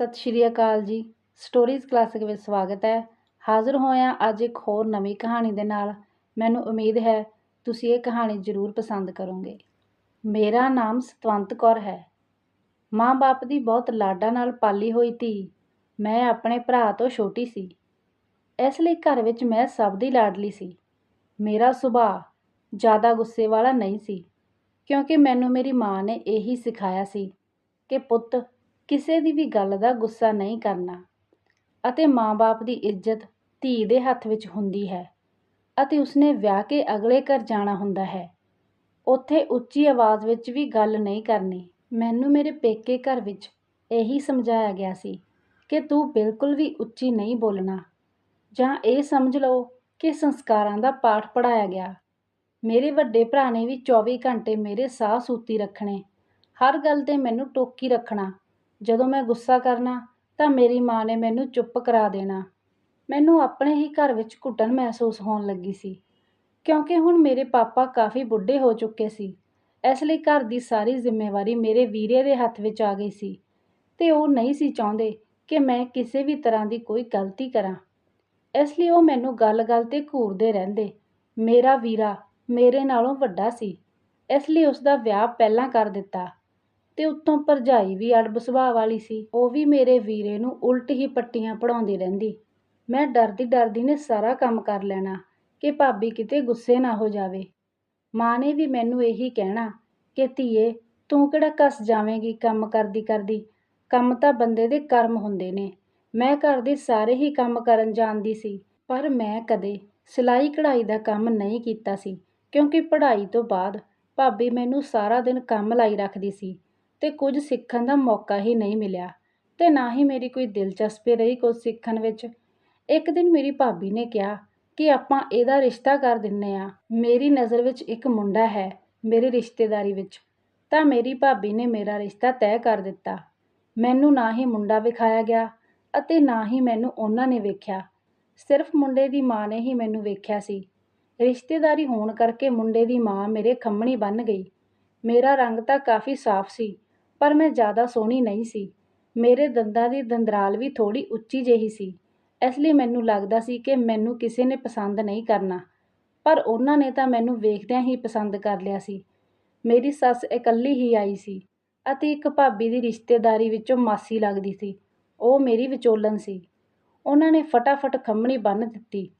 ਸਤਿ ਸ਼੍ਰੀ ਅਕਾਲ ਜੀ। Stories classic ਵਿੱਚ ਸਵਾਗਤ ਹੈ। ਹਾਜ਼ਰ ਹੋਇਆ ਅੱਜ ਇੱਕ ਹੋਰ ਨਵੀਂ ਕਹਾਣੀ ਦੇ ਨਾਲ। ਮੈਨੂੰ ਉਮੀਦ ਹੈ ਤੁਸੀਂ ਇਹ ਕਹਾਣੀ ਜ਼ਰੂਰ ਪਸੰਦ ਕਰੋਗੇ। ਮੇਰਾ ਨਾਮ ਸਤਵੰਤ ਕੌਰ ਹੈ। ਮਾਂ-ਬਾਪ ਦੀ ਬਹੁਤ ਲਾਡਾਂ ਨਾਲ ਪਾਲੀ ਹੋਈ ਧੀ ਮੈਂ ਆਪਣੇ ਭਰਾ ਤੋਂ ਛੋਟੀ ਸੀ। ਇਸ ਲਈ ਘਰ ਵਿੱਚ ਮੈਂ ਸਭ ਦੀ ਲਾਡਲੀ ਸੀ। ਮੇਰਾ ਸੁਭਾਅ ਜ਼ਿਆਦਾ ਗੁੱਸੇ ਵਾਲਾ ਨਹੀਂ ਸੀ ਕਿਉਂਕਿ ਮੈਨੂੰ ਮੇਰੀ ਮਾਂ ਨੇ ਇਹੀ ਸਿਖਾਇਆ ਸੀ ਕਿ ਪੁੱਤ ਕਿਸੇ ਦੀ ਵੀ ਗੱਲ ਦਾ ਗੁੱਸਾ ਨਹੀਂ ਕਰਨਾ। ਅਤੇ ਮਾਂ-ਬਾਪ ਦੀ ਇੱਜ਼ਤ ਧੀ ਦੇ ਹੱਥ ਵਿੱਚ ਹੁੰਦੀ ਹੈ ਅਤੇ ਉਸਨੇ ਵਿਆਹ ਕੇ ਅਗਲੇ ਘਰ ਜਾਣਾ ਹੁੰਦਾ ਹੈ। ਉੱਥੇ ਉੱਚੀ ਆਵਾਜ਼ ਵਿੱਚ ਵੀ ਗੱਲ ਨਹੀਂ ਕਰਨੀ। ਮੈਨੂੰ ਮੇਰੇ ਪੇਕੇ ਘਰ ਵਿੱਚ ਇਹੀ ਸਮਝਾਇਆ ਗਿਆ ਸੀ ਕਿ ਤੂੰ ਬਿਲਕੁਲ ਵੀ ਉੱਚੀ ਨਹੀਂ ਬੋਲਣਾ। ਜਾਂ ਇਹ ਸਮਝ ਲਓ ਕਿ ਸੰਸਕਾਰਾਂ ਦਾ ਪਾਠ ਪੜਾਇਆ ਗਿਆ। ਮੇਰੇ ਵੱਡੇ ਭਰਾ ਨੇ ਵੀ 24 ਘੰਟੇ ਮੇਰੇ ਸਾਹ ਸੂਤੀ ਰੱਖਣੇ। ਹਰ ਗੱਲ ਤੇ ਮੈਨੂੰ ਟੋਕੀ ਰੱਖਣਾ ਜਦੋਂ ਮੈਂ ਗੁੱਸਾ ਕਰਨਾ, ਤਾਂ ਮੇਰੀ ਮਾਂ ਨੇ ਮੈਨੂੰ ਚੁੱਪ ਕਰਾ ਦੇਣਾ। ਮੈਨੂੰ ਆਪਣੇ ਹੀ ਘਰ ਵਿੱਚ ਘੁੱਟਣ ਮਹਿਸੂਸ ਹੋਣ ਲੱਗੀ ਸੀ, ਕਿਉਂਕਿ ਹੁਣ ਮੇਰੇ ਪਾਪਾ ਕਾਫੀ ਬੁੱਢੇ ਹੋ ਚੁੱਕੇ ਸੀ। ਇਸ ਲਈ ਘਰ ਦੀ ਸਾਰੀ ਜ਼ਿੰਮੇਵਾਰੀ ਮੇਰੇ ਵੀਰੇ ਦੇ ਹੱਥ ਵਿੱਚ ਆ ਗਈ ਸੀ ਅਤੇ ਉਹ ਨਹੀਂ ਸੀ ਚਾਹੁੰਦੇ ਕਿ ਮੈਂ ਕਿਸੇ ਵੀ ਤਰ੍ਹਾਂ ਦੀ ਕੋਈ ਗਲਤੀ ਕਰਾਂ। ਇਸ ਲਈ ਉਹ ਮੈਨੂੰ ਗੱਲ-ਗੱਲ ਤੇ ਘੂਰਦੇ ਰਹਿੰਦੇ, ਮੇਰਾ ਵੀਰਾ ਮੇਰੇ ਨਾਲੋਂ ਵੱਡਾ ਸੀ, ਇਸ ਲਈ ਉਸ ਦਾ ਵਿਆਹ ਪਹਿਲਾਂ ਕਰ ਦਿੱਤਾ। ਅਤੇ ਉੱਤੋਂ ਭਰਜਾਈ ਵੀ ਅੜਬ ਸੁਭਾਅ ਵਾਲੀ ਸੀ। ਉਹ ਵੀ ਮੇਰੇ ਵੀਰੇ ਨੂੰ ਉਲਟ ਹੀ ਪੱਟੀਆਂ ਪੜ੍ਹਾਉਂਦੀ ਰਹਿੰਦੀ। ਮੈਂ ਡਰਦੀ ਡਰਦੀ ਨੇ ਸਾਰਾ ਕੰਮ ਕਰ ਲੈਣਾ ਕਿ ਭਾਬੀ ਕਿਤੇ ਗੁੱਸੇ ਨਾ ਹੋ ਜਾਵੇ। ਮਾਂ ਨੇ ਵੀ ਮੈਨੂੰ ਇਹੀ ਕਹਿਣਾ ਕਿ ਧੀਏ, ਤੂੰ ਕਿਹੜਾ ਕੱਸ ਜਾਵੇਂਗੀ ਕੰਮ ਕਰਦੀ ਕਰਦੀ? ਕੰਮ ਤਾਂ ਬੰਦੇ ਦੇ ਕਰਮ ਹੁੰਦੇ ਨੇ। ਮੈਂ ਘਰ ਦੇ ਸਾਰੇ ਹੀ ਕੰਮ ਕਰਨ ਜਾਣਦੀ ਸੀ, ਪਰ ਮੈਂ ਕਦੇ ਸਿਲਾਈ ਕਢਾਈ ਦਾ ਕੰਮ ਨਹੀਂ ਕੀਤਾ ਸੀ, ਕਿਉਂਕਿ ਪੜ੍ਹਾਈ ਤੋਂ ਬਾਅਦ ਭਾਬੀ ਮੈਨੂੰ ਸਾਰਾ ਦਿਨ ਕੰਮ ਲਾਈ ਰੱਖਦੀ ਸੀ। ਅਤੇ ਕੁਝ ਸਿੱਖਣ ਦਾ ਮੌਕਾ ਹੀ ਨਹੀਂ ਮਿਲਿਆ ਅਤੇ ਨਾ ਹੀ ਮੇਰੀ ਕੋਈ ਦਿਲਚਸਪੀ ਰਹੀ ਕੁਝ ਸਿੱਖਣ ਵਿੱਚ। ਇੱਕ ਦਿਨ ਮੇਰੀ ਭਾਬੀ ਨੇ ਕਿਹਾ ਕਿ ਆਪਾਂ ਇਹਦਾ ਰਿਸ਼ਤਾ ਕਰ ਦਿੰਦੇ ਹਾਂ ਮੇਰੀ ਨਜ਼ਰ ਵਿੱਚ ਇੱਕ ਮੁੰਡਾ ਹੈ ਮੇਰੀ ਰਿਸ਼ਤੇਦਾਰੀ ਵਿੱਚ। ਤਾਂ ਮੇਰੀ ਭਾਬੀ ਨੇ ਮੇਰਾ ਰਿਸ਼ਤਾ ਤੈਅ ਕਰ ਦਿੱਤਾ। ਮੈਨੂੰ ਨਾ ਹੀ ਮੁੰਡਾ ਵਿਖਾਇਆ ਗਿਆ ਅਤੇ ਨਾ ਹੀ ਮੈਨੂੰ ਉਹਨਾਂ ਨੇ ਵੇਖਿਆ। ਸਿਰਫ ਮੁੰਡੇ ਦੀ ਮਾਂ ਨੇ ਹੀ ਮੈਨੂੰ ਵੇਖਿਆ ਸੀ। ਰਿਸ਼ਤੇਦਾਰੀ ਹੋਣ ਕਰਕੇ ਮੁੰਡੇ ਦੀ ਮਾਂ ਮੇਰੇ ਖੰਮਣੀ ਬੰਨ੍ਹ ਗਈ। ਮੇਰਾ ਰੰਗ ਤਾਂ ਕਾਫੀ ਸਾਫ਼ ਸੀ ਪਰ ਮੈਂ ਜ਼ਿਆਦਾ ਸੋਹਣੀ ਨਹੀਂ ਸੀ। ਮੇਰੇ ਦੰਦਾਂ ਦੀ ਦੰਦਰਾਲ ਵੀ ਥੋੜ੍ਹੀ ਉੱਚੀ ਜਿਹੀ ਸੀ। ਇਸ ਲਈ ਮੈਨੂੰ ਲੱਗਦਾ ਸੀ ਕਿ ਮੈਨੂੰ ਕਿਸੇ ਨੇ ਪਸੰਦ ਨਹੀਂ ਕਰਨਾ। ਪਰ ਉਹਨਾਂ ਨੇ ਤਾਂ ਮੈਨੂੰ ਵੇਖਦਿਆਂ ਹੀ ਪਸੰਦ ਕਰ ਲਿਆ ਸੀ। ਮੇਰੀ ਸੱਸ ਇਕੱਲੀ ਹੀ ਆਈ ਸੀ ਅਤੇ ਇੱਕ ਭਾਬੀ ਦੀ ਰਿਸ਼ਤੇਦਾਰੀ ਵਿੱਚੋਂ ਮਾਸੀ ਲੱਗਦੀ ਸੀ। ਉਹ ਮੇਰੀ ਵਿਚੋਲਨ ਸੀ। ਉਹਨਾਂ ਨੇ ਫਟਾਫਟ ਖੰਮਣੀ ਬੰਨ੍ਹ ਦਿੱਤੀ।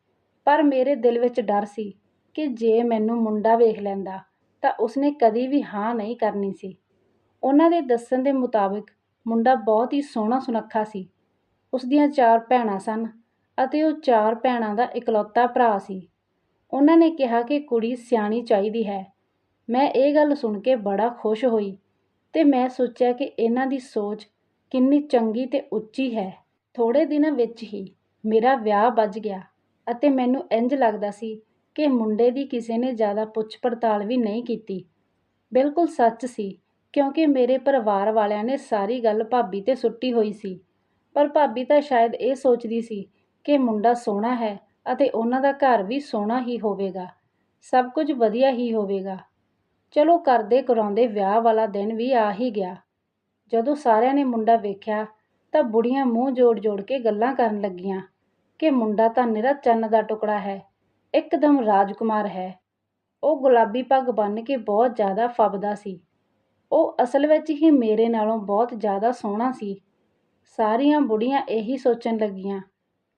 ਪਰ ਮੇਰੇ ਦਿਲ ਵਿੱਚ ਡਰ ਸੀ ਕਿ ਜੇ ਮੈਨੂੰ ਮੁੰਡਾ ਵੇਖ ਲੈਂਦਾ ਤਾਂ ਉਸਨੇ ਕਦੀ ਵੀ ਹਾਂ ਨਹੀਂ ਕਰਨੀ ਸੀ। ਉਹਨਾਂ ਦੇ ਦੱਸਣ ਦੇ ਮੁਤਾਬਿਕ ਮੁੰਡਾ ਬਹੁਤ ਹੀ ਸੋਹਣਾ ਸੁਨੱਖਾ ਸੀ। ਉਸ ਦੀਆਂ ਚਾਰ ਭੈਣਾਂ ਸਨ ਅਤੇ ਉਹ ਚਾਰ ਭੈਣਾਂ ਦਾ ਇਕਲੌਤਾ ਭਰਾ ਸੀ। ਉਹਨਾਂ ਨੇ ਕਿਹਾ ਕਿ ਕੁੜੀ ਸਿਆਣੀ ਚਾਹੀਦੀ ਹੈ। ਮੈਂ ਇਹ ਗੱਲ ਸੁਣ ਕੇ ਬੜਾ ਖੁਸ਼ ਹੋਈ ਤੇ ਮੈਂ ਸੋਚਿਆ ਕਿ ਇਹਨਾਂ ਦੀ ਸੋਚ ਕਿੰਨੀ ਚੰਗੀ ਤੇ ਉੱਚੀ ਹੈ। ਥੋੜੇ ਦਿਨਾਂ ਵਿੱਚ ਹੀ ਮੇਰਾ ਵਿਆਹ ਵੱਜ ਗਿਆ ਅਤੇ ਮੈਨੂੰ ਇੰਜ ਲੱਗਦਾ ਸੀ ਕਿ ਮੁੰਡੇ ਦੀ ਕਿਸੇ ਨੇ ਜ਼ਿਆਦਾ ਪੁੱਛ ਪੜਤਾਲ ਵੀ ਨਹੀਂ ਕੀਤੀ। ਬਿਲਕੁਲ ਸੱਚ ਸੀ ਕਿਉਂਕਿ ਮੇਰੇ ਪਰਿਵਾਰ ਵਾਲਿਆਂ ਨੇ ਸਾਰੀ ਗੱਲ ਭਾਬੀ ਤੇ ਸੁੱਟੀ ਹੋਈ ਸੀ। ਪਰ ਭਾਬੀ ਤਾਂ ਸ਼ਾਇਦ ਇਹ ਸੋਚਦੀ ਸੀ ਕਿ ਮੁੰਡਾ ਸੋਹਣਾ ਹੈ ਅਤੇ ਉਹਨਾਂ ਦਾ ਘਰ ਵੀ ਸੋਹਣਾ ਹੀ ਹੋਵੇਗਾ। ਸਭ ਕੁਝ ਵਧੀਆ ਹੀ ਹੋਵੇਗਾ। ਚਲੋ ਕਰਦੇ ਕਰਾਉਂਦੇ ਵਿਆਹ ਵਾਲਾ ਦਿਨ ਵੀ ਆ ਹੀ ਗਿਆ। ਜਦੋਂ ਸਾਰਿਆਂ ਨੇ ਮੁੰਡਾ ਵੇਖਿਆ ਤਾਂ ਬੁੜੀਆਂ ਮੂੰਹ ਜੋੜ-ਜੋੜ ਕੇ ਗੱਲਾਂ ਕਰਨ ਲੱਗੀਆਂ ਕਿ ਮੁੰਡਾ ਤਾਂ ਨਿਰਾ ਚੰਨ ਦਾ ਟੁਕੜਾ ਹੈ, ਇੱਕਦਮ ਰਾਜਕੁਮਾਰ ਹੈ। ਉਹ ਗੁਲਾਬੀ ਪੱਗ ਬੰਨ੍ਹ ਕੇ ਬਹੁਤ ਜ਼ਿਆਦਾ ਫੱਬਦਾ ਸੀ। ਉਹ ਅਸਲ ਵਿੱਚ ਹੀ ਮੇਰੇ ਨਾਲੋਂ ਬਹੁਤ ਜ਼ਿਆਦਾ ਸੋਹਣਾ ਸੀ। ਸਾਰੀਆਂ ਬੁੜੀਆਂ ਇਹੀ ਸੋਚਣ ਲੱਗੀਆਂ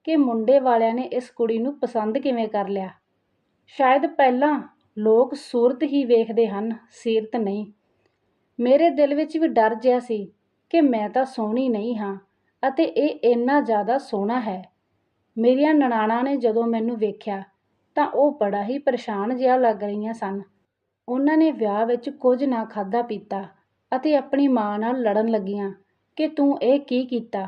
ਕਿ ਮੁੰਡੇ ਵਾਲਿਆਂ ਨੇ ਇਸ ਕੁੜੀ ਨੂੰ ਪਸੰਦ ਕਿਵੇਂ ਕਰ ਲਿਆ। ਸ਼ਾਇਦ ਪਹਿਲਾਂ ਲੋਕ ਸੂਰਤ ਹੀ ਵੇਖਦੇ ਹਨ, ਸੀਰਤ ਨਹੀਂ। ਮੇਰੇ ਦਿਲ ਵਿੱਚ ਵੀ ਡਰ ਜਿਹਾ ਸੀ ਕਿ ਮੈਂ ਤਾਂ ਸੋਹਣੀ ਨਹੀਂ ਹਾਂ ਅਤੇ ਇਹ ਇੰਨਾ ਜ਼ਿਆਦਾ ਸੋਹਣਾ ਹੈ। ਮੇਰੀਆਂ ਨਨਾਣਾ ਨੇ ਜਦੋਂ ਮੈਨੂੰ ਵੇਖਿਆ ਤਾਂ ਉਹ ਬੜਾ ਹੀ ਪਰੇਸ਼ਾਨ ਜਿਹਾ ਲੱਗ ਰਹੀਆਂ ਸਨ। ਉਹਨਾਂ ਨੇ ਵਿਆਹ ਵਿੱਚ ਕੁਝ ਨਾ ਖਾਧਾ ਪੀਤਾ ਅਤੇ ਆਪਣੀ ਮਾਂ ਨਾਲ ਲੜਨ ਲੱਗੀਆਂ ਕਿ ਤੂੰ ਇਹ ਕੀ ਕੀਤਾ?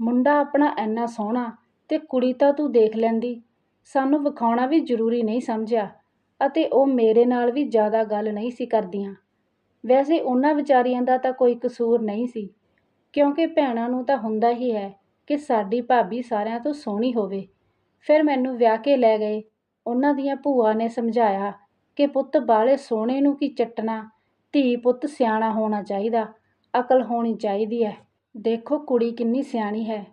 ਮੁੰਡਾ ਆਪਣਾ ਇੰਨਾ ਸੋਹਣਾ ਤੇ ਕੁੜੀ ਤਾਂ ਤੂੰ ਦੇਖ ਲੈਂਦੀ। ਸਾਨੂੰ ਵਿਖਾਉਣਾ ਵੀ ਜ਼ਰੂਰੀ ਨਹੀਂ ਸਮਝਿਆ ਅਤੇ ਉਹ ਮੇਰੇ ਨਾਲ ਵੀ ਜ਼ਿਆਦਾ ਗੱਲ ਨਹੀਂ ਸੀ ਕਰਦੀਆਂ। ਵੈਸੇ ਉਹਨਾਂ ਵਿਚਾਰੀਆਂ ਦਾ ਤਾਂ ਕੋਈ ਕਸੂਰ ਨਹੀਂ ਸੀ, ਕਿਉਂਕਿ ਭੈਣਾਂ ਨੂੰ ਤਾਂ ਹੁੰਦਾ ਹੀ ਹੈ ਕਿ ਸਾਡੀ ਭਾਬੀ ਸਾਰਿਆਂ ਤੋਂ ਸੋਹਣੀ ਹੋਵੇ। ਫਿਰ ਮੈਨੂੰ ਵਿਆਹ ਕੇ ਲੈ ਗਏ। ਉਹਨਾਂ ਦੀਆਂ ਭੂਆ ਨੇ ਸਮਝਾਇਆ ਕਿ ਪੁੱਤ ਬਾਲੇ ਸੋਹਣੇ ਨੂੰ ਕੀ ਚੱਟਣਾ? ਧੀ ਪੁੱਤ ਸਿਆਣਾ ਹੋਣਾ ਚਾਹੀਦਾ, ਅਕਲ ਹੋਣੀ ਚਾਹੀਦੀ ਹੈ ਦੇਖੋ ਕੁੜੀ ਕਿੰਨੀ ਸਿਆਣੀ ਹੈ।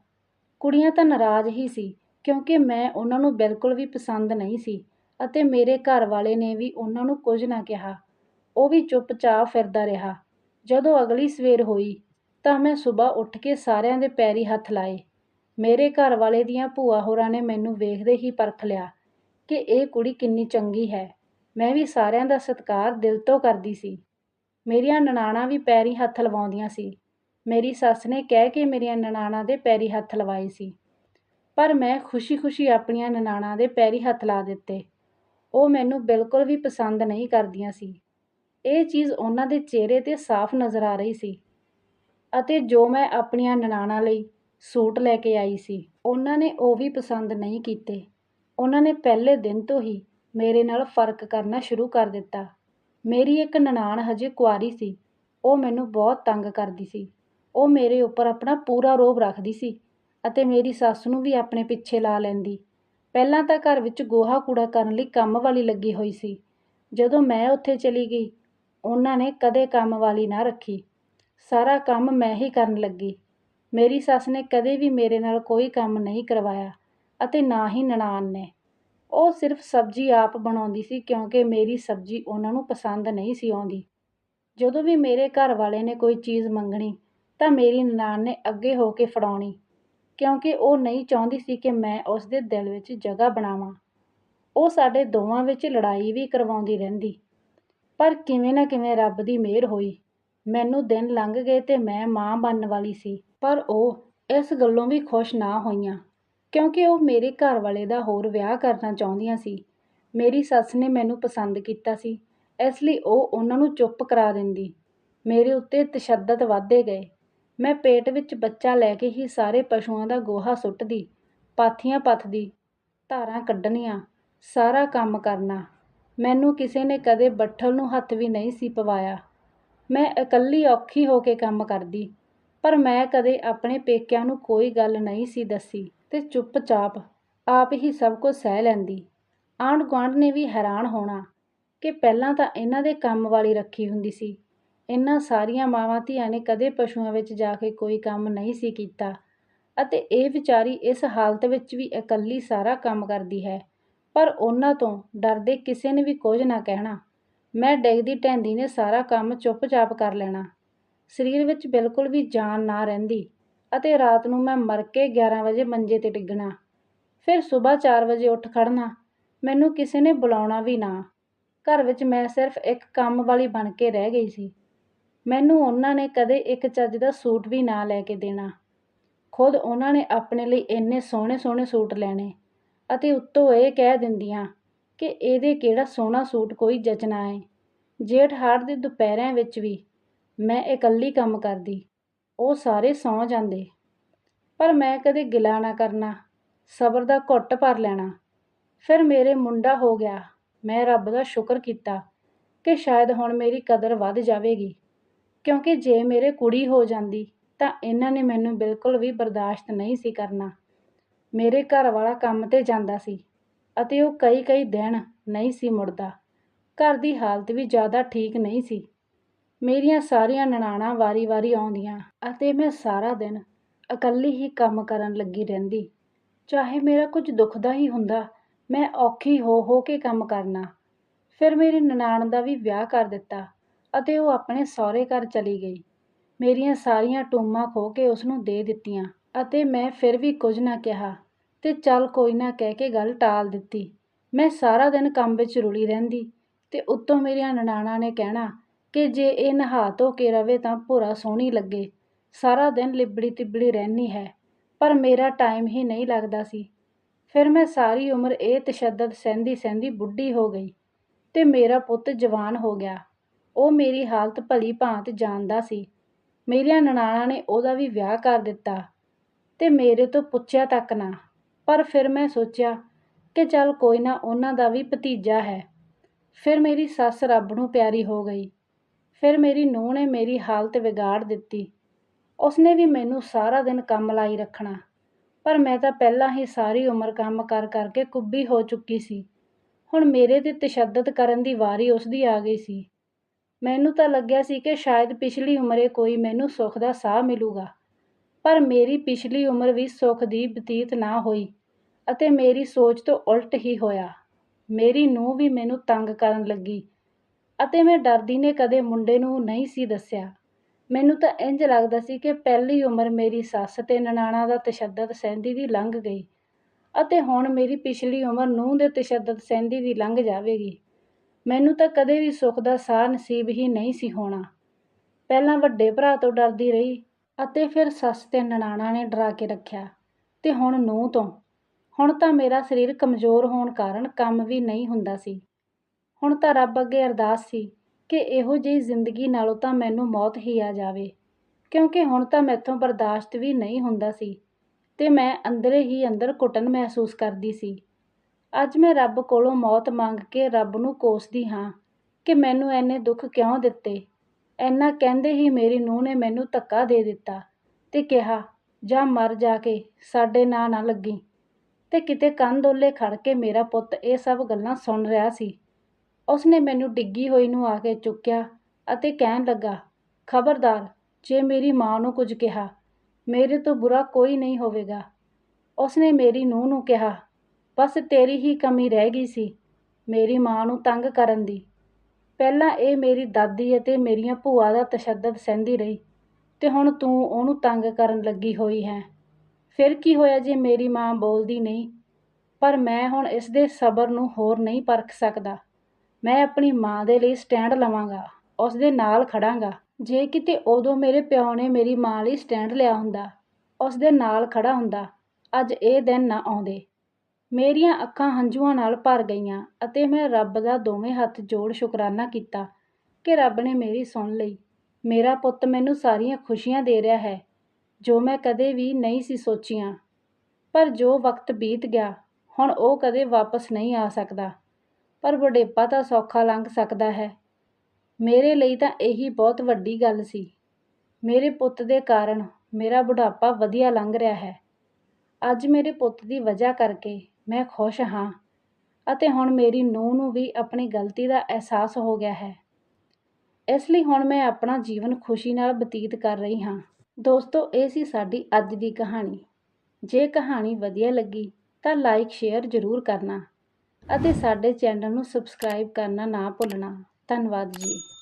ਕੁੜੀਆਂ ਤਾਂ ਨਾਰਾਜ਼ ਹੀ ਸੀ, ਕਿਉਂਕਿ ਮੈਂ ਉਹਨਾਂ ਨੂੰ ਬਿਲਕੁਲ ਵੀ ਪਸੰਦ ਨਹੀਂ ਸੀ ਅਤੇ ਮੇਰੇ ਘਰ ਵਾਲੇ ਨੇ ਵੀ ਉਹਨਾਂ ਨੂੰ ਕੁਝ ਨਾ ਕਿਹਾ। ਉਹ ਵੀ ਚੁੱਪਚਾਪ ਫਿਰਦਾ ਰਿਹਾ। ਜਦੋਂ ਅਗਲੀ ਸਵੇਰ ਹੋਈ, ਤਾਂ ਮੈਂ ਸਵੇਰ ਉੱਠ ਕੇ ਸਾਰਿਆਂ ਦੇ ਪੈਰੀ ਹੱਥ ਲਾਏ। ਮੇਰੇ ਘਰ ਵਾਲੇ ਦੀਆਂ ਭੂਆ ਹੋਰਾਂ ਨੇ ਮੈਨੂੰ ਵੇਖਦੇ ਹੀ ਪਰਖ ਲਿਆ ਕਿ ਇਹ ਕੁੜੀ ਕਿੰਨੀ ਚੰਗੀ ਹੈ। ਮੈਂ ਵੀ ਸਾਰਿਆਂ ਦਾ ਸਤਿਕਾਰ ਦਿਲ ਤੋਂ ਕਰਦੀ ਸੀ। ਮੇਰੀਆਂ ਨਨਾਣਾਂ ਵੀ ਪੈਰੀ ਹੱਥ ਲਵਾਉਂਦੀਆਂ ਸੀ। ਮੇਰੀ ਸੱਸ ਨੇ ਕਹਿ ਕੇ ਮੇਰੀਆਂ ਨਨਾਣਾਂ ਦੇ ਪੈਰੀ ਹੱਥ ਲਵਾਏ ਸੀ। ਪਰ ਮੈਂ ਖੁਸ਼ੀ-ਖੁਸ਼ੀ ਆਪਣੀਆਂ ਨਨਾਣਾਂ ਦੇ ਪੈਰੀ ਹੱਥ ਲਾ ਦਿੱਤੇ। ਉਹ ਮੈਨੂੰ ਬਿਲਕੁਲ ਵੀ ਪਸੰਦ ਨਹੀਂ ਕਰਦੀਆਂ ਸੀ। ਇਹ ਚੀਜ਼ ਉਹਨਾਂ ਦੇ ਚਿਹਰੇ 'ਤੇ ਸਾਫ਼ ਨਜ਼ਰ ਆ ਰਹੀ ਸੀ। ਅਤੇ ਜੋ ਮੈਂ ਆਪਣੀਆਂ ਨਨਾਣਾਂ ਲਈ ਸੂਟ ਲੈ ਕੇ ਆਈ ਸੀ, ਉਹਨਾਂ ਨੇ ਉਹ ਵੀ ਪਸੰਦ ਨਹੀਂ ਕੀਤੇ। ਉਹਨਾਂ ਨੇ ਪਹਿਲੇ ਦਿਨ ਤੋਂ ਹੀ ਮੇਰੇ ਨਾਲ ਫ਼ਰਕ ਕਰਨਾ ਸ਼ੁਰੂ ਕਰ ਦਿੱਤਾ। ਮੇਰੀ ਇੱਕ ਨਨਾਣ ਹਜੇ ਕੁਆਰੀ ਸੀ। ਉਹ ਮੈਨੂੰ ਬਹੁਤ ਤੰਗ ਕਰਦੀ ਸੀ। ਉਹ ਮੇਰੇ ਉੱਪਰ ਆਪਣਾ ਪੂਰਾ ਰੋਬ ਰੱਖਦੀ ਸੀ ਅਤੇ ਮੇਰੀ ਸੱਸ ਨੂੰ ਵੀ ਆਪਣੇ ਪਿੱਛੇ ਲਾ ਲੈਂਦੀ। ਪਹਿਲਾਂ ਤਾਂ ਘਰ ਵਿੱਚ ਗੋਹਾ ਕੂੜਾ ਕਰਨ ਲਈ ਕੰਮ ਵਾਲੀ ਲੱਗੀ ਹੋਈ ਸੀ। ਜਦੋਂ ਮੈਂ ਉੱਥੇ ਚਲੀ ਗਈ, ਉਹਨਾਂ ਨੇ ਕਦੇ ਕੰਮ ਵਾਲੀ ਨਾ ਰੱਖੀ। ਸਾਰਾ ਕੰਮ ਮੈਂ ਹੀ ਕਰਨ ਲੱਗੀ। ਮੇਰੀ ਸੱਸ ਨੇ ਕਦੇ ਵੀ ਮੇਰੇ ਨਾਲ ਕੋਈ ਕੰਮ ਨਹੀਂ ਕਰਵਾਇਆ ਅਤੇ ਨਾ ਹੀ ਨਨਾਣ ਨੇ। ਉਹ ਸਿਰਫ ਸਬਜ਼ੀ ਆਪ ਬਣਾਉਂਦੀ ਸੀ ਕਿਉਂਕਿ ਮੇਰੀ ਸਬਜ਼ੀ ਉਹਨਾਂ ਨੂੰ ਪਸੰਦ ਨਹੀਂ ਸੀ ਆਉਂਦੀ। ਜਦੋਂ ਵੀ ਮੇਰੇ ਘਰ ਵਾਲੇ ਨੇ ਕੋਈ ਚੀਜ਼ ਮੰਗਣੀ, ਤਾਂ ਮੇਰੀ ਨਨਾਣ ਨੇ ਅੱਗੇ ਹੋ ਕੇ ਫੜਾਉਣੀ, ਕਿਉਂਕਿ ਉਹ ਨਹੀਂ ਚਾਹੁੰਦੀ ਸੀ ਕਿ ਮੈਂ ਉਸ ਦੇ ਦਿਲ ਵਿੱਚ ਜਗ੍ਹਾ ਬਣਾਵਾਂ। ਉਹ ਸਾਡੇ ਦੋਵਾਂ ਵਿੱਚ ਲੜਾਈ ਵੀ ਕਰਵਾਉਂਦੀ ਰਹਿੰਦੀ, ਪਰ ਕਿਵੇਂ ਨਾ ਕਿਵੇਂ ਰੱਬ ਦੀ ਮਿਹਰ ਹੋਈ। ਮੈਨੂੰ ਦਿਨ ਲੰਘ ਗਏ ਤੇ ਮੈਂ ਮਾਂ ਬਣਨ ਵਾਲੀ ਸੀ, ਪਰ ਉਹ ਇਸ ਗੱਲੋਂ ਵੀ ਖੁਸ਼ ਨਾ ਹੋਈਆਂ। ਕਿਉਂਕਿ ਉਹ ਮੇਰੇ ਘਰ ਵਾਲੇ ਦਾ ਹੋਰ ਵਿਆਹ ਕਰਨਾ ਚਾਹੁੰਦੀਆਂ ਸੀ। ਮੇਰੀ ਸੱਸ ਨੇ ਮੈਨੂੰ ਪਸੰਦ ਕੀਤਾ ਸੀ, ਇਸ ਲਈ ਉਹ ਉਹਨਾਂ ਨੂੰ ਚੁੱਪ ਕਰਾ ਦਿੰਦੀ। ਮੇਰੇ ਉੱਤੇ ਤਸ਼ੱਦਦ ਵਧਦੇ ਗਏ। ਮੈਂ ਪੇਟ ਵਿੱਚ ਬੱਚਾ ਲੈ ਕੇ ਹੀ ਸਾਰੇ ਪਸ਼ੂਆਂ ਦਾ ਗੋਹਾ ਸੁੱਟਦੀ, ਪਾਥੀਆਂ ਪੱਥਦੀ, ਧਾਰਾਂ ਕੱਢਣੀਆਂ, ਸਾਰਾ ਕੰਮ ਕਰਨਾ। ਮੈਨੂੰ ਕਿਸੇ ਨੇ ਕਦੇ ਬੱਠਲ ਨੂੰ ਹੱਥ ਵੀ ਨਹੀਂ ਸੀ ਪਵਾਇਆ। ਮੈਂ ਇਕੱਲੀ ਔਖੀ ਹੋ ਕੇ ਕੰਮ ਕਰਦੀ, ਪਰ ਮੈਂ ਕਦੇ ਆਪਣੇ ਪੇਕਿਆਂ ਨੂੰ ਕੋਈ ਗੱਲ ਨਹੀਂ ਸੀ ਦੱਸੀ। ਤੇ ਚੁੱਪਚਾਪ ਆਪ ਹੀ ਸਭ ਕੁਝ ਸਹਿ ਲੈਂਦੀ। ਆਂਢ ਗੁਆਂਢ ਨੇ ਵੀ ਹੈਰਾਨ ਹੋਣਾ ਕਿ ਪਹਿਲਾਂ ਤਾਂ ਇਹਨਾਂ ਦੇ ਕੰਮ ਵਾਲੀ ਰੱਖੀ ਹੁੰਦੀ ਸੀ। ਇਹਨਾਂ ਸਾਰੀਆਂ ਮਾਵਾਂ ਧੀਆਂ ਨੇ ਕਦੇ ਪਸ਼ੂਆਂ ਵਿੱਚ ਜਾ ਕੇ ਕੋਈ ਕੰਮ ਨਹੀਂ ਸੀ ਕੀਤਾ ਅਤੇ ਇਹ ਵਿਚਾਰੀ ਇਸ ਹਾਲਤ ਵਿੱਚ ਵੀ ਇਕੱਲੀ ਸਾਰਾ ਕੰਮ ਕਰਦੀ ਹੈ। ਪਰ ਉਹਨਾਂ ਤੋਂ ਡਰਦੇ ਕਿਸੇ ਨੇ ਵੀ ਕੁਝ ਨਾ ਕਹਿਣਾ। ਮੈਂ ਡਿੱਗਦੀ ਢਹਿੰਦੀ ਨੇ ਸਾਰਾ ਕੰਮ ਚੁੱਪਚਾਪ ਕਰ ਲੈਣਾ। ਸਰੀਰ ਵਿੱਚ ਬਿਲਕੁਲ ਵੀ ਜਾਨ ਨਾ ਰਹਿੰਦੀ। ਅਤੇ ਰਾਤ ਨੂੰ ਮੈਂ ਮਰ ਕੇ 11 ਵਜੇ ਮੰਜੇ ਤੇ ਡਿੱਗਣਾ, ਫਿਰ ਸਵੇਰ 4 ਵਜੇ ਉੱਠ ਖੜਨਾ ਮੈਨੂੰ ਕਿਸੇ ਨੇ ਬੁਲਾਉਣਾ ਵੀ ਨਾ। ਘਰ ਵਿੱਚ ਮੈਂ ਸਿਰਫ ਇੱਕ ਕੰਮ ਵਾਲੀ ਬਣ ਕੇ ਰਹਿ ਗਈ ਸੀ। ਮੈਨੂੰ ਉਹਨਾਂ ਨੇ ਕਦੇ ਇੱਕ ਚੱਜ ਦਾ ਸੂਟ ਵੀ ਨਾ ਲੈ ਕੇ ਦੇਣਾ। ਖੁਦ ਉਹਨਾਂ ਨੇ ਆਪਣੇ ਲਈ ਇੰਨੇ ਸੋਹਣੇ ਸੋਹਣੇ ਸੂਟ ਲੈਣੇ ਅਤੇ ਉੱਤੋਂ ਇਹ ਕਹਿ ਦਿੰਦੀਆਂ ਕਿ ਇਹਦੇ ਕਿਹੜਾ ਸੋਹਣਾ ਸੂਟ ਕੋਈ ਜਚਣਾ ਹੈ ਜੇਠ ਹਾੜ ਦੇ ਦੁਪਹਿਰਿਆਂ ਵਿੱਚ ਵੀ ਮੈਂ ਇਕੱਲੀ ਕੰਮ ਕਰਦੀ। ਉਹ ਸਾਰੇ ਸੌਂ ਜਾਂਦੇ। ਪਰ ਮੈਂ ਕਦੇ ਗਿਲਾ ਨਾ ਕਰਨਾ, ਸਬਰ ਦਾ ਘੁੱਟ ਭਰ ਲੈਣਾ। ਫਿਰ ਮੇਰੇ ਮੁੰਡਾ ਹੋ ਗਿਆ। ਮੈਂ ਰੱਬ ਦਾ ਸ਼ੁਕਰ ਕੀਤਾ ਕਿ ਸ਼ਾਇਦ ਹੁਣ ਮੇਰੀ ਕਦਰ ਵੱਧ ਜਾਵੇਗੀ। ਕਿਉਂਕਿ ਜੇ ਮੇਰੇ ਕੁੜੀ ਹੋ ਜਾਂਦੀ, ਤਾਂ ਇਹਨਾਂ ਨੇ ਮੈਨੂੰ ਬਿਲਕੁਲ ਵੀ ਬਰਦਾਸ਼ਤ ਨਹੀਂ ਸੀ ਕਰਨਾ। ਮੇਰੇ ਘਰ ਵਾਲਾ ਕੰਮ ਤੇ ਜਾਂਦਾ ਸੀ ਅਤੇ ਉਹ ਕਈ ਕਈ ਦਿਨ ਨਹੀਂ ਸੀ ਮੁੜਦਾ। ਘਰ ਦੀ ਹਾਲਤ ਵੀ ਜ਼ਿਆਦਾ ਠੀਕ ਨਹੀਂ ਸੀ। ਮੇਰੀਆਂ ਸਾਰੀਆਂ ਨਨਾਣਾਂ ਵਾਰੀ-ਵਾਰੀ ਆਉਂਦੀਆਂ ਅਤੇ ਮੈਂ ਸਾਰਾ ਦਿਨ ਇਕੱਲੀ ਹੀ ਕੰਮ ਕਰਨ ਲੱਗੀ ਰਹਿੰਦੀ। ਚਾਹੇ ਮੇਰਾ ਕੁਝ ਦੁਖਦਾ ਹੀ ਹੁੰਦਾ, ਮੈਂ ਔਖੀ ਹੋ ਹੋ ਕੇ ਕੰਮ ਕਰਨਾ। ਫਿਰ ਮੇਰੀ ਨਨਾਣ ਦਾ ਵੀ ਵਿਆਹ ਕਰ ਦਿੱਤਾ ਅਤੇ ਉਹ ਆਪਣੇ ਸਹੁਰੇ ਘਰ ਚਲੀ ਗਈ। ਮੇਰੀਆਂ ਸਾਰੀਆਂ ਟੂਮਾਂ ਖੋਹ ਕੇ ਉਸਨੂੰ ਦੇ ਦਿੱਤੀਆਂ ਅਤੇ ਮੈਂ ਫਿਰ ਵੀ ਕੁਝ ਨਾ ਕਿਹਾ ਤੇ ਚੱਲ ਕੋਈ ਨਾ ਕਹਿ ਕੇ ਗੱਲ ਟਾਲ ਦਿੱਤੀ। ਮੈਂ ਸਾਰਾ ਦਿਨ ਕੰਮ ਵਿੱਚ ਰੁਲੀ ਰਹਿੰਦੀ ਤੇ ਉੱਤੋਂ ਮੇਰੀਆਂ ਨਨਾਣਾਂ ਨੇ ਕਹਿਣਾ ਕਿ ਜੇ ਇਹ ਨਹਾ ਧੋ ਕੇ ਰਵੇ ਤਾਂ ਭੋਰਾ ਸੋਹਣੀ ਲੱਗੇ। ਸਾਰਾ ਦਿਨ ਲਿਬੜੀ ਤਿਬੜੀ ਰਹਿਣੀ ਹੈ, ਪਰ ਮੇਰਾ ਟਾਈਮ ਹੀ ਨਹੀਂ ਲੱਗਦਾ ਸੀ। ਫਿਰ ਮੈਂ ਸਾਰੀ ਉਮਰ ਇਹ ਤਸ਼ੱਦਦ ਸਹਿੰਦੀ ਸਹਿੰਦੀ ਬੁੱਢੀ ਹੋ ਗਈ ਤੇ ਮੇਰਾ ਪੁੱਤ ਜਵਾਨ ਹੋ ਗਿਆ। ਉਹ ਮੇਰੀ ਹਾਲਤ ਭਲੀ ਭਾਂਤ ਜਾਣਦਾ ਸੀ। ਮੇਰੀਆਂ ਨਨਾਣਾਂ ਨੇ ਉਹਦਾ ਵੀ ਵਿਆਹ ਕਰ ਦਿੱਤਾ ਤੇ ਮੇਰੇ ਤੋਂ ਪੁੱਛਿਆ ਤੱਕ ਨਾ। ਪਰ ਫਿਰ ਮੈਂ ਸੋਚਿਆ ਕਿ ਚੱਲ ਕੋਈ ਨਾ ਉਹਨਾਂ ਦਾ ਵੀ ਭਤੀਜਾ ਹੈ। ਫਿਰ ਮੇਰੀ ਸੱਸ ਰੱਬ ਨੂੰ ਪਿਆਰੀ ਹੋ ਗਈ। ਫਿਰ ਮੇਰੀ ਨੂੰਹ ਨੇ ਮੇਰੀ ਹਾਲਤ ਵਿਗਾੜ ਦਿੱਤੀ। ਉਸਨੇ ਵੀ ਮੈਨੂੰ ਸਾਰਾ ਦਿਨ ਕੰਮ ਲਾਈ ਰੱਖਣਾ, ਪਰ ਮੈਂ ਤਾਂ ਪਹਿਲਾਂ ਹੀ ਸਾਰੀ ਉਮਰ ਕੰਮ ਕਰ ਕਰਕੇ ਕੁੱਬੀ ਹੋ ਚੁੱਕੀ ਸੀ। ਹੁਣ ਮੇਰੇ ਤੇ ਤਸ਼ੱਦਦ ਕਰਨ ਦੀ ਵਾਰੀ ਉਸਦੀ ਆ ਗਈ ਸੀ। ਮੈਨੂੰ ਤਾਂ ਲੱਗਿਆ ਸੀ ਕਿ ਸ਼ਾਇਦ ਪਿਛਲੀ ਉਮਰੇ ਕੋਈ ਮੈਨੂੰ ਸੁੱਖ ਦਾ ਸਾਹ ਮਿਲੂਗਾ, ਪਰ ਮੇਰੀ ਪਿਛਲੀ ਉਮਰ ਵੀ ਸੁੱਖ ਦੀ ਬਤੀਤ ਨਾ ਹੋਈ ਅਤੇ ਮੇਰੀ ਸੋਚ ਤੋਂ ਉਲਟ ਹੀ ਹੋਇਆ। ਮੇਰੀ ਨੂੰਹ ਵੀ ਮੈਨੂੰ ਤੰਗ ਕਰਨ ਲੱਗੀ। ਅਤੇ ਮੈਂ ਡਰਦੀ ਨੇ ਕਦੇ ਮੁੰਡੇ ਨੂੰ ਨਹੀਂ ਸੀ ਦੱਸਿਆ। ਮੈਨੂੰ ਤਾਂ ਇੰਜ ਲੱਗਦਾ ਸੀ ਕਿ ਪਹਿਲੀ ਉਮਰ ਮੇਰੀ ਸੱਸ ਤੇ ਨਨਾਣਾ ਦਾ ਤਸ਼ੱਦਦ ਸਹਿੰਦੀ ਦੀ ਲੰਘ ਗਈ ਅਤੇ ਹੁਣ ਮੇਰੀ ਪਿਛਲੀ ਉਮਰ ਨੂੰਹ ਦੇ ਤਸ਼ੱਦਦ ਸਹਿੰਦੀ ਦੀ ਲੰਘ ਜਾਵੇਗੀ। ਮੈਨੂੰ ਤਾਂ ਕਦੇ ਵੀ ਸੁੱਖ ਦਾ ਸਾਹ ਨਸੀਬ ਹੀ ਨਹੀਂ ਸੀ ਹੋਣਾ। ਪਹਿਲਾਂ ਵੱਡੇ ਭਰਾ ਤੋਂ ਡਰਦੀ ਰਹੀ ਅਤੇ ਫਿਰ ਸੱਸ ਤੇ ਨਨਾਣਾ ਨੇ ਡਰਾ ਕੇ ਰੱਖਿਆ ਤੇ ਹੁਣ ਨੂੰਹ ਤੋਂ। ਹੁਣ ਤਾਂ ਮੇਰਾ ਸਰੀਰ ਕਮਜ਼ੋਰ ਹੋਣ ਕਾਰਨ ਕੰਮ ਵੀ ਨਹੀਂ ਹੁੰਦਾ ਸੀ। ਹੁਣ ਤਾਂ ਰੱਬ ਅੱਗੇ ਅਰਦਾਸ ਸੀ ਕਿ ਇਹੋ ਜਿਹੀ ਜ਼ਿੰਦਗੀ ਨਾਲੋਂ ਤਾਂ ਮੈਨੂੰ ਮੌਤ ਹੀ ਆ ਜਾਵੇ, ਕਿਉਂਕਿ ਹੁਣ ਤਾਂ ਮੈਥੋਂ ਬਰਦਾਸ਼ਤ ਵੀ ਨਹੀਂ ਹੁੰਦਾ ਸੀ ਤੇ ਮੈਂ ਅੰਦਰੇ ਹੀ ਅੰਦਰ ਘੁਟਨ ਮਹਿਸੂਸ ਕਰਦੀ ਸੀ। ਅੱਜ ਮੈਂ ਰੱਬ ਕੋਲੋਂ ਮੌਤ ਮੰਗ ਕੇ ਰੱਬ ਨੂੰ ਕੋਸਦੀ ਹਾਂ ਕਿ ਮੈਨੂੰ ਐਨੇ ਦੁੱਖ ਕਿਉਂ ਦਿੱਤੇ? ਐਨਾ ਕਹਿੰਦੇ ਹੀ ਮੇਰੀ ਨੂੰਹ ਨੇ ਮੈਨੂੰ ਧੱਕਾ ਦੇ ਦਿੱਤਾ ਤੇ ਕਿਹਾ, ਜਾ ਮਰ ਜਾ ਕੇ, ਸਾਡੇ ਨਾਂ ਨਾ ਲੱਗੀ। ਤੇ ਕਿਤੇ ਕੰਨ ਓਲੇ ਖੜ ਕੇ ਮੇਰਾ ਪੁੱਤ ਇਹ ਸਭ ਗੱਲਾਂ ਸੁਣ ਰਿਹਾ ਸੀ। ਉਸਨੇ ਮੈਨੂੰ ਡਿੱਗੀ ਹੋਈ ਨੂੰ ਆ ਕੇ ਚੁੱਕਿਆ ਅਤੇ ਕਹਿਣ ਲੱਗਾ, ਖਬਰਦਾਰ, ਜੇ ਮੇਰੀ ਮਾਂ ਨੂੰ ਕੁਝ ਕਿਹਾ, ਮੇਰੇ ਤੋਂ ਬੁਰਾ ਕੋਈ ਨਹੀਂ ਹੋਵੇਗਾ। ਉਸਨੇ ਮੇਰੀ ਨੂੰਹ ਨੂੰ ਕਿਹਾ, ਬਸ ਤੇਰੀ ਹੀ ਕਮੀ ਰਹਿ ਗਈ ਸੀ, ਮੇਰੀ ਮਾਂ ਨੂੰ ਤੰਗ ਕਰਨ ਦੀ। ਪਹਿਲਾਂ ਇਹ ਮੇਰੀ ਦਾਦੀ ਅਤੇ ਮੇਰੀਆਂ ਭੂਆ ਦਾ ਤਸ਼ੱਦਦ ਸਹਿੰਦੀ ਰਹੀ ਤੇ ਹੁਣ ਤੂੰ ਉਹਨੂੰ ਤੰਗ ਕਰਨ ਲੱਗੀ ਹੋਈ ਹੈ। ਫਿਰ ਕੀ ਹੋਇਆ ਜੇ ਮੇਰੀ ਮਾਂ ਬੋਲਦੀ ਨਹੀਂ? ਪਰ ਮੈਂ ਹੁਣ ਇਸ ਦੇ ਸਬਰ ਨੂੰ ਹੋਰ ਨਹੀਂ ਪਰਖ ਸਕਦਾ। ਮੈਂ ਆਪਣੀ ਮਾਂ ਦੇ ਲਈ ਸਟੈਂਡ ਲਵਾਂਗਾ ਉਸ ਦੇ ਨਾਲ ਖੜਾਂਗਾ। ਜੇ ਕਿਤੇ ਉਦੋਂ ਮੇਰੇ ਪਿਓ ਨੇ ਮੇਰੀ ਮਾਂ ਲਈ ਸਟੈਂਡ ਲਿਆ ਹੁੰਦਾ ਉਸ ਦੇ ਨਾਲ ਖੜਾ ਹੁੰਦਾ, ਅੱਜ ਇਹ ਦਿਨ ਨਾ ਆਉਂਦੇ। ਮੇਰੀਆਂ ਅੱਖਾਂ ਹੰਝੂਆਂ ਨਾਲ ਭਰ ਗਈਆਂ ਅਤੇ ਮੈਂ ਰੱਬ ਦਾ ਦੋਵੇਂ ਹੱਥ ਜੋੜ ਸ਼ੁਕਰਾਨਾ ਕੀਤਾ ਕਿ ਰੱਬ ਨੇ ਮੇਰੀ ਸੁਣ ਲਈ। ਮੇਰਾ ਪੁੱਤ ਮੈਨੂੰ ਸਾਰੀਆਂ ਖੁਸ਼ੀਆਂ ਦੇ ਰਿਹਾ ਹੈ, ਜੋ ਮੈਂ ਕਦੇ ਵੀ ਨਹੀਂ ਸੀ ਸੋਚੀਆਂ। ਪਰ ਜੋ ਵਕਤ ਬੀਤ ਗਿਆ, ਹੁਣ ਉਹ ਕਦੇ ਵਾਪਸ ਨਹੀਂ ਆ ਸਕਦਾ। ਪਰ ਬੁਢੇਪਾ ਤਾਂ ਸੌਖਾ ਲੰਘ ਸਕਦਾ ਹੈ। ਮੇਰੇ ਲਈ ਤਾਂ ਇਹੀ ਬਹੁਤ ਵੱਡੀ ਗੱਲ ਸੀ। ਮੇਰੇ ਪੁੱਤ ਦੇ ਕਾਰਨ ਮੇਰਾ ਬੁਢਾਪਾ ਵਧੀਆ ਲੰਘ ਰਿਹਾ ਹੈ। ਅੱਜ ਮੇਰੇ ਪੁੱਤ ਦੀ ਵਜ੍ਹਾ ਕਰਕੇ ਮੈਂ ਖੁਸ਼ ਹਾਂ ਅਤੇ ਹੁਣ ਮੇਰੀ ਨੂੰਹ ਨੂੰ ਵੀ ਆਪਣੀ ਗਲਤੀ ਦਾ ਅਹਿਸਾਸ ਹੋ ਗਿਆ ਹੈ। ਇਸ ਲਈ ਹੁਣ ਮੈਂ ਆਪਣਾ ਜੀਵਨ ਖੁਸ਼ੀ ਨਾਲ ਬਤੀਤ ਕਰ ਰਹੀ ਹਾਂ। ਦੋਸਤੋ, ਇਹ ਸੀ ਸਾਡੀ ਅੱਜ ਦੀ ਕਹਾਣੀ। ਜੇ ਕਹਾਣੀ ਵਧੀਆ ਲੱਗੀ ਤਾਂ ਲਾਈਕ ਸ਼ੇਅਰ ਜ਼ਰੂਰ ਕਰਨਾ। ਅਤੇ ਸਾਡੇ ਚੈਨਲ ਨੂੰ ਸਬਸਕ੍ਰਾਈਬ ਕਰਨਾ ਨਾ ਭੁੱਲਣਾ। ਧੰਨਵਾਦ ਜੀ।